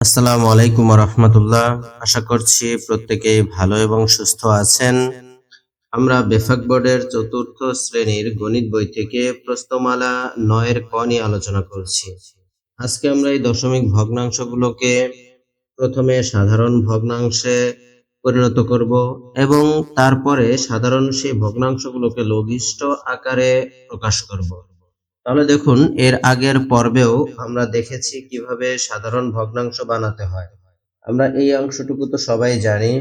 আসসালামু আলাইকুম রহমতুল্লাহ আশা করছি প্রত্যেকে ভালো এবং সুস্থ আছেন। আমরা বেফাক বোর্ডের চতুর্থ শ্রেণির গণিত বই থেকে প্রস্তমালা নয়ের ক নিয়ে আলোচনা করছি। আজকে আমরা এই দশমিক ভগ্নাংশগুলোকে প্রথমে সাধারণ ভগ্নাংশে পরিণত করব এবং তারপরে সাধারণ সেই ভগ্নাংশগুলোকে লঘিষ্ঠ আকারে প্রকাশ করব। তাহলে দেখুন, এর আগের পর্বেও আমরা দেখেছি কীভাবে সাধারণ ভগ্নাংশ বানাতে হয়। আমরা এই অংশটুকু তো সবাই জানি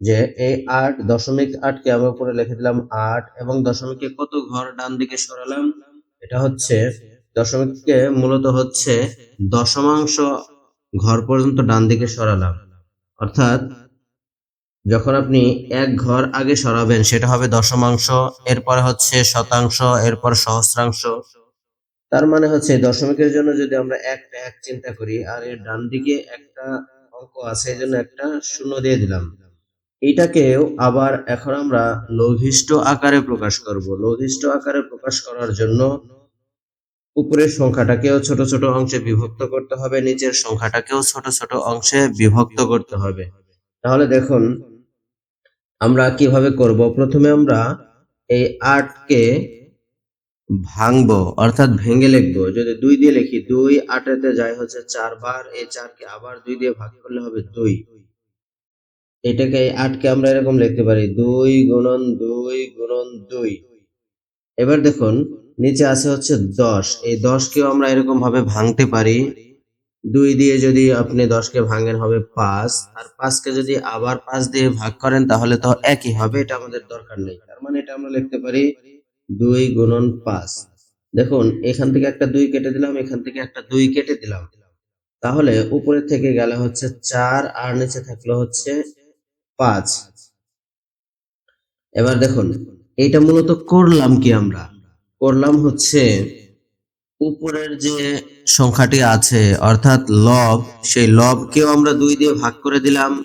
যে এই আট দশমিক আটকে আমরা উপরে লিখে দিলাম আট এবং দশমিকে কত ঘর ডান দিকে সরালাম? এটা হচ্ছে দশমিককে মূলত হচ্ছে দশমাংশ ঘর পর্যন্ত ডান দিকে সরালাম। অর্থাৎ যখন আপনি এক ঘর আগে সরাবেন, সেটা হবে দশমাংশ, এরপরে হচ্ছে শতাংশ, এরপর সহস্রাংশ। তার মানে হচ্ছে দশমিকের জন্য যদি আমরা একটা এক চিন্তা করি, আর এর ডান দিকে একটা অঙ্ক আছে, এই জন্য একটা শূন্য দিয়ে দিলাম। এইটাকেও আবার এখন আমরা লঘিষ্ঠ আকারে প্রকাশ করব। লঘিষ্ঠ আকারে প্রকাশ করার জন্য উপরের সংখ্যাটাকেও ছোট ছোট অংশে বিভক্ত করতে হবে, নিচের সংখ্যাটাকেও ছোট ছোট অংশে বিভক্ত করতে হবে। তাহলে দেখুন, আমরা কীভাবে করব? প্রথমে আমরা এই আটকে ভাঙবো, অর্থাৎ ভেঙে লিখব। যদি দুই দিয়ে লিখি, দুই আটেতে যায় হচ্ছে চারবার এই চারকে আবার দুই দিয়ে ভাগ করলে হবে দুই। এটাকে আটকে আমরা এরকম লিখতে পারি, দুই গুণন দুই গুণন দুই। এবার দেখুন, নিচে আছে হচ্ছে দশ। এই দশকেও আমরা এরকম ভাবে ভাঙতে পারি। দুই দিয়ে যদি আপনি দশকে ভাঙেন হবে পাঁচ, আর পাঁচকে যদি আবার পাঁচ দিয়ে ভাগ করেন, তাহলে তো একই হবে, এটা আমাদের দরকার নেই। তার মানে এটা আমরা লিখতে পারি দুই গুণন পাঁচ। দেখুন, এখান থেকে একটা দুই কেটে দিলাম, এখান থেকে একটা দুই কেটে দিলাম। তাহলে উপরে থেকে গেলে হচ্ছে চার, আর নিচে থাকল হচ্ছে পাঁচ। এবার দেখুন এটা মূলত করলাম কি আমরা? করলাম হচ্ছে উপরের যে সংখ্যাটি আছে, অর্থাৎ লব, সেই লবকেও আমরা দুই দিয়ে ভাগ করে দিলাম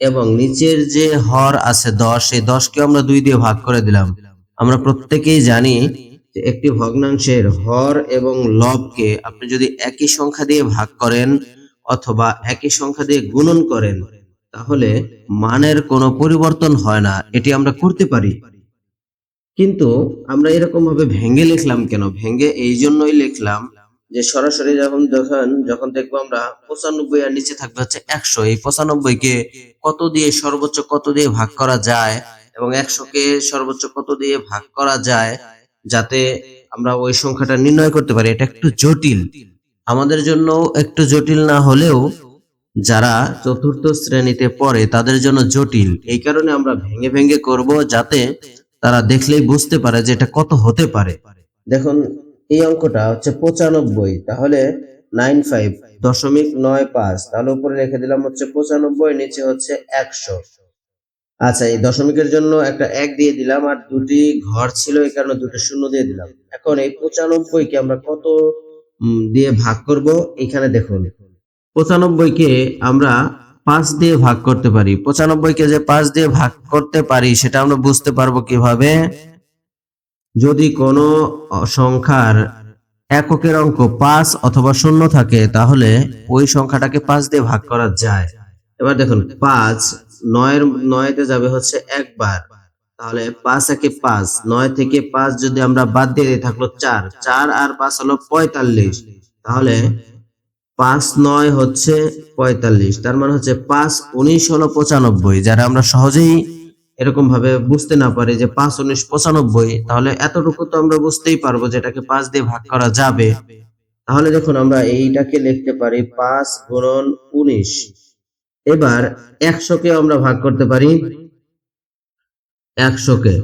এবং নিচের যে হর আছে দশ, সেই দশকেও আমরা দুই দিয়ে ভাগ করে দিলাম। আমরা প্রত্যেকেই জানি যে একটি ভগ্নাংশের হর এবং লবকে আপনি যদি একই সংখ্যা দিয়ে ভাগ করেন অথবা একই সংখ্যা দিয়ে গুণন করেন, তাহলে মানের কোনো পরিবর্তন হয় না। এটি আমরা করতে পারি। কিন্তু আমরা এরকম ভাবে ভেঙে লিখলাম কেন? ভেঙে এই জন্যই লিখলাম যে সরাসরি যখন যখন যখন দেখব আমরা পঁচানব্বই আর নিচে থাকবে হচ্ছে একশো। এই পঁচানব্বই কে কত দিয়ে, সর্বোচ্চ কত দিয়ে ভাগ করা যায়? এবং একশোকে সর্বোচ্চ কত দিয়ে ভাগ করা যায় যাতে আমরা ওই সংখ্যাটা নির্ণয় করতে পারি? এটা একটু জটিল। আমাদের জন্য একটু জটিল না হলেও যারা চতুর্থ শ্রেণীতে পড়ে, তাদের জন্য জটিল। এই কারণে আমরা ভেঙে ভেঙে করব যাতে তারা দেখলেই বুঝতে পারে যে এটা কত হতে পারে। দেখুন, এই অঙ্কটা হচ্ছে পঁচানব্বই। তাহলে নাইন ফাইভ দশমিক নয় পাঁচ, তাহলে উপরে রেখে দিলাম হচ্ছে পঁচানব্বই, নিচে হচ্ছে একশো। আচ্ছা এই দশমিকের জন্য একটা এক দিয়ে দিলাম আর দুটি ঘর ছিল, এই কারণে দুটো শূন্য দিয়ে দিলাম। এখন এই পঁচানব্বই কে আমরা কত দিয়ে ভাগ করব? এখানে দেখুন। পঁচানব্বই কে আমরা পাঁচ দিয়ে ভাগ করতে পারি। পঁচানব্বই কে যে পাঁচ দিয়ে ভাগ করতে পারি, সেটা আমরা বুঝতে পারব কীভাবে? যদি কোনো সংখ্যার এককের অঙ্ক পাঁচ অথবা শূন্য থাকে, তাহলে ওই সংখ্যাটাকে পাঁচ দিয়ে ভাগ করা যায়। এবার দেখুন, পাঁচ নয়ের, নয়তে যাবে হচ্ছে একবার। তাহলে পাঁচ একে পাঁচ, নয় থেকে পাঁচ যদি আমরা বাদ দিয়ে দিই, থাকল চার। চার আর পাঁচ হলো পঁয়তাল্লিশ। তাহলে পাঁচ নয় হচ্ছে পঁয়তাল্লিশ। তার মানে হচ্ছে পাঁচ উনিশ হলো পঁচানব্বই। যারা আমরা সহজেই এরকম ভাবে বুঝতে না পারি যে পাঁচ উনিশ পঁচানব্বই, তাহলে এতটুকু তো আমরা বুঝতেই পারব যেটাকে পাঁচ দিয়ে ভাগ করা যাবে। তাহলে দেখুন, আমরা এইটাকে লিখতে পারি পাঁচ গুণন উনিশ। এবার একশোকে আমরা ভাগ করতে পারি একশোকে।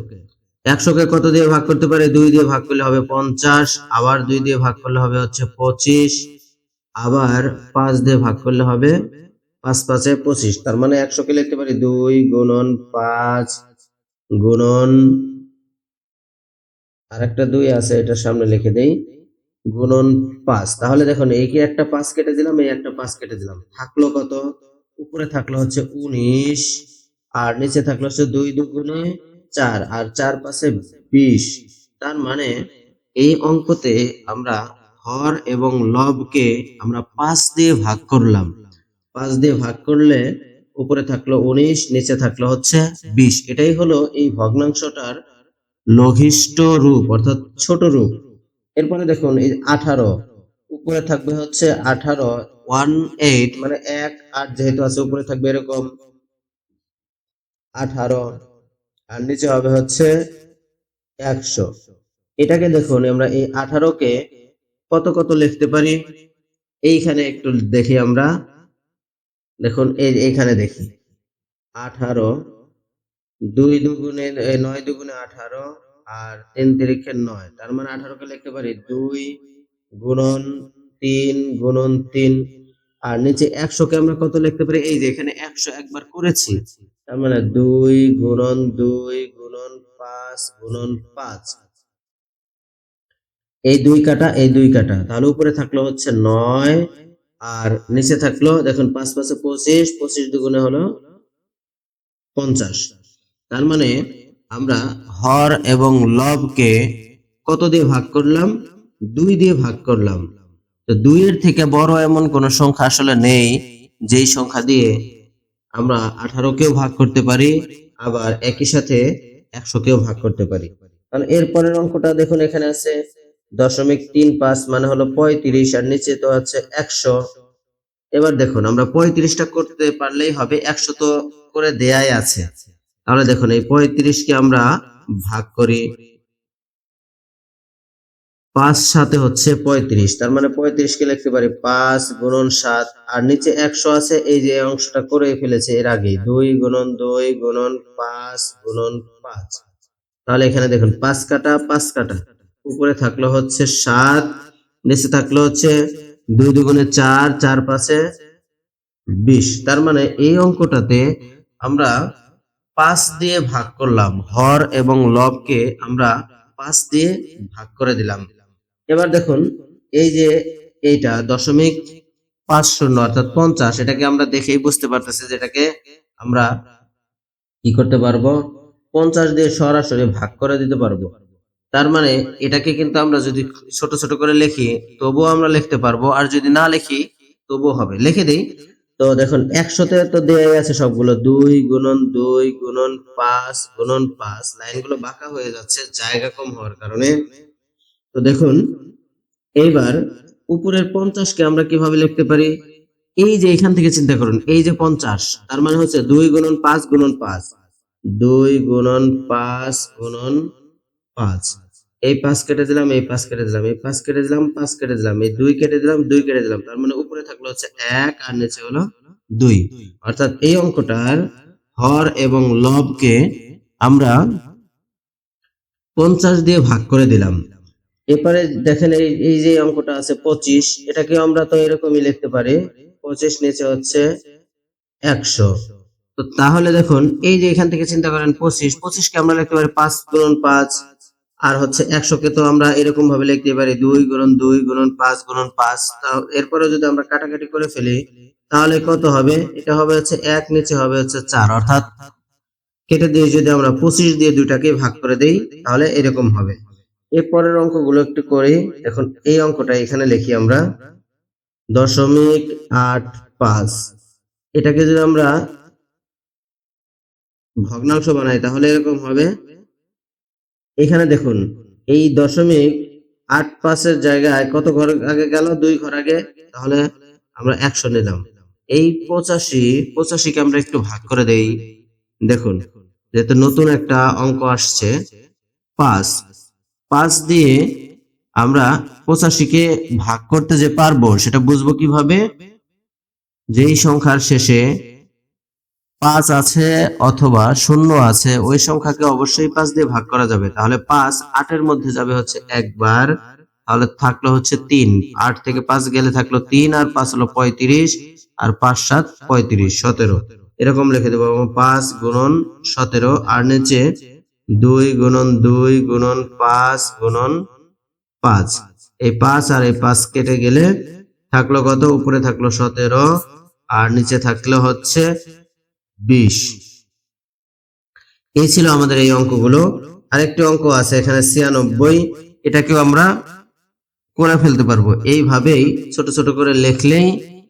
একশোকে কত দিয়ে ভাগ করতে পারি? দুই দিয়ে ভাগ করলে হবে পঞ্চাশ, আবার দুই দিয়ে ভাগ করলে হবে হচ্ছে পঁচিশ, আবার পাঁচ দিয়ে ভাগ করলে হবে পাঁচ পাঁচে পঁচিশ। তার মানে একশোকে লিখতে পারি দুই গুণন পাঁচ গুণন আর একটা দুই আছে, এটার সামনে লিখে দেই, গুণন পাঁচ। তাহলে দেখুন, এই কি একটা পাঁচ কেটে দিলাম, এই একটা পাঁচ কেটে দিলাম। থাকল কত? উপরে থাকল হচ্ছে উনিশ, আর নিচে থাকল হচ্ছে দুই দুগুণে চার, আর চার পাশে বিশ। তার মানে এই অঙ্কতে আমরা হর এবং লবকে আমরা পাঁচ দিয়ে ভাগ করলাম। পাঁচ দিয়ে ভাগ করলে উপরে থাকল উনিশ, নিচে থাকল হচ্ছে বিশ। এটাই হলো এই ভগ্নাংশটার লঘিষ্ঠ রূপ, অর্থাৎ ছোট রূপ। এরপরে দেখুন এই আঠারো। উপরে থাকবে হচ্ছে আঠারো ওয়ান এইট মানে এক, আট যেহেতু আছে, উপরে থাকবে এরকম আঠারো, আর নিচে হবে হচ্ছে একশো। এটাকে দেখুন, আমরা এই আঠারোকে কত কত লিখতে পারি? এইখানে একটু দেখি আমরা। দেখুন, এই এইখানে দেখি। আঠারো, দুই দুগুণে নয় দুগুণে আঠারো, আর তিন তিরিখে নয়। তার মানে আঠারোকে লিখতে পারি দুই গুণন তিন গুণন তিন। আর নিচে একশোকে আমরা কত লিখতে পারি? এই যে এখানে একশো একবার করেছি। তার মানে দুই গুণন দুই গুণন পাঁচ গুণন পাঁচ। এই দুই কাটা, এই দুই কাটা। তাহলে উপরে থাকল হচ্ছে নয়। আর নিচে থাকল, দেখুন, পাঁচ পাঁচে পঁচিশ পঁচিশ দুগুণে হলো পঞ্চাশ। তার মানে আমরা হর এবং লবকে কত দিয়ে ভাগ করলাম? দুই দিয়ে ভাগ করলাম। তো দুইয়ের থেকে বড় এমন কোন সংখ্যা আসলে নেই, যেই সংখ্যা দিয়ে আমরা আঠারোকেও ভাগ করতে পারি, আবার একই সাথে একশোকেও ভাগ করতে পারি। কারণ এর পরের অঙ্কটা দেখুন, এখানে আছে দশমিক তিন পাঁচ মানে হলো পঁয়ত্রিশ, আর নিচে তো আছে একশো। এবার দেখুন, আমরা পঁয়ত্রিশটা করতে পারলেই হবে, একশো তো করে দেয়াই আছে। তাহলে দেখুন, এই পঁয়ত্রিশকে আমরা ভাগ করি। পাঁচ সাথে হচ্ছে পঁয়ত্রিশ। তার মানে পঁয়ত্রিশ কে লিখতে পারি পাঁচ গুণন সাত। আর নিচে একশো আছে, এই যে অংশটা করে ফেলেছে এর আগে দুই গুণন দুই গুণন পাঁচ গুণন পাঁচ। তাহলে এখানে দেখুন, পাঁচ কাটা পাঁচ কাটা। উপরে থাকল হচ্ছে সাত, নিচে থাকল হচ্ছে দুই দুগুণে চার চার পাঁচে বিশ। তার মানে এই অঙ্কটাতে আমরা পাঁচ দিয়ে ভাগ করলাম, হর এবং লবকে আমরা পাঁচ দিয়ে ভাগ করে দিলাম। এবার দেখুন, এই যে এইটা দশমিক পাঁচ শূন্য, অর্থাৎ পঞ্চাশ, এটাকে আমরা দেখেই বুঝতে পারতেছি যে এটাকে আমরা কি করতে পারব? পঞ্চাশ দিয়ে সরাসরি ভাগ করে দিতে পারব। তার মানে এটাকে কিন্তু আমরা যদি ছোট ছোট করে লিখি, তবুও আমরা লিখতে পারব, আর যদি না লিখি, তবুও হবে। লিখে দিই। তো দেখুন, একশোতে তো দেয়াই আছে সবগুলো, দুই গুণন দুই গুণন পাঁচ গুণন পাঁচ, লাইনগুলো বাঁকা হয়ে যাচ্ছে, জায়গা কম হওয়ার কারণে। তো দেখুন, এইবার উপরের পঞ্চাশকে আমরা কীভাবে লিখতে পারি? এই যে এখান থেকে চিন্তা করুন, এই যে পঞ্চাশ, তার মানে হচ্ছে দুই গুণন পাঁচ গুণন পাঁচ। দুই গুণন পাঁচ গুণন পাঁচ। এই পাঁচ কেটে দিলাম, এই পাঁচ কেটে দিলাম, এই পাঁচ কেটে দিলাম, পাঁচ কেটে দিলাম, এই দুই কেটে দিলাম, দুই কেটে দিলাম, তার মানে উপরে থাকল হচ্ছে এক আর নিচে হলো দুই। অর্থাৎ এই অঙ্কটার হর এবং লবকে আমরা পঞ্চাশ দিয়ে ভাগ করে দিলাম। এরপরে দেখেন এই এই যে অঙ্কটা আছে পঁচিশ এটাকে আমরা তো এরকমই লিখতে পারি। পঁচিশ নিচে হচ্ছে একশো। তো তাহলে দেখুন, এই যে এখান থেকে চিন্তা করেন পঁচিশ, পঁচিশকে আমরা লিখতে পারি পাঁচ গুণন পাঁচ, আর হচ্ছে একশোকে তো আমরা এরকম ভাবে লিখতে পারি দুই গুণন দুই গুণন পাঁচ গুণন পাঁচ। এরপরে যদি আমরা কাটাকাটি করে ফেলি, তাহলে কত হবে? এটা হবে হচ্ছে এক, নিচে হবে হচ্ছে চার। অর্থাৎ কেটে দিয়ে যদি আমরা পঁচিশ দিয়ে দুইটাকে ভাগ করে দেই, তাহলে এরকম হবে। এর পরের অঙ্কগুলো একটু করি। এখন এই অঙ্কটা এখানে লিখি আমরা। দশমিক আট পাঁচ। এটাকে যদি আমরা ভগ্নাংশ বানাই, তাহলে এরকম হবে। এখানে দেখুন, এই দশমিক আট পাঁচের জায়গায় কত ঘর আগে গেল? দুই ঘর আগে। তাহলে আমরা একশো নিলাম। এই পঁচাশি, পঁচাশিকে আমরা একটু ভাগ করে দেই। দেখুন, যেহেতু নতুন একটা অঙ্ক আসছে, পাঁচ। পাঁচ দিয়ে আমরা পঁচাশিকে ভাগ করতে যে পারব, সেটা বুঝব কীভাবে? যেই সংখ্যার শেষে পাঁচ আছে অথবা শূন্য আছে, ওই সংখ্যাকে অবশ্যই পাঁচ দিয়ে ভাগ করা যাবে। তাহলে পাঁচ আটের মধ্যে যাবে হচ্ছে একবার, তাহলে থাকল হচ্ছে তিন। আট থেকে পাঁচ গেলে থাকল তিন, আর পাঁচ হলো পঁয়ত্রিশ, আর পাঁচ সাত পঁয়ত্রিশ, সতেরো। এরকম লিখে দেবো পাঁচ গুণন সতেরো, আর নিচে দুই গুণন দুই গুণন পাঁচ গুণন পাঁচ। এই পাঁচ আর এই পাঁচ কেটে গেলে থাকল কত? উপরে থাকল সতেরো, আর নিচে থাকল হচ্ছে বিশ। এই ছিল আমাদের এই অঙ্কগুলো। আরেকটি অঙ্ক আছে এখানে ছিয়ানব্বই। এটাকেও আমরা করে ফেলতে পারব। এইভাবেই ছোট ছোট করে লিখলেই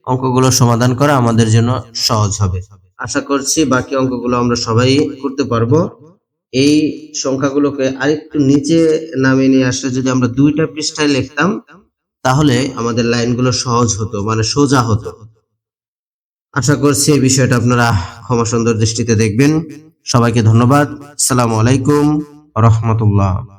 অঙ্কগুলো সমাধান করা আমাদের জন্য সহজ হবে। আশা করছি বাকি অঙ্কগুলো আমরা সবাই করতে পারব। এই সংখ্যাগুলোকে আরেকটু নিচে নামিয়ে নিয়ে আসলে যদি আমরা দুইটা পৃষ্ঠায় লিখতাম, তাহলে আমাদের লাইনগুলো সহজ হতো মানে সোজা হতো। আশা করছি এই বিষয়টা আপনারা ক্ষমা সুন্দর দৃষ্টিতে দেখবেন। সবাইকে ধন্যবাদ। আসসালামু আলাইকুম রহমতুল্লাহ।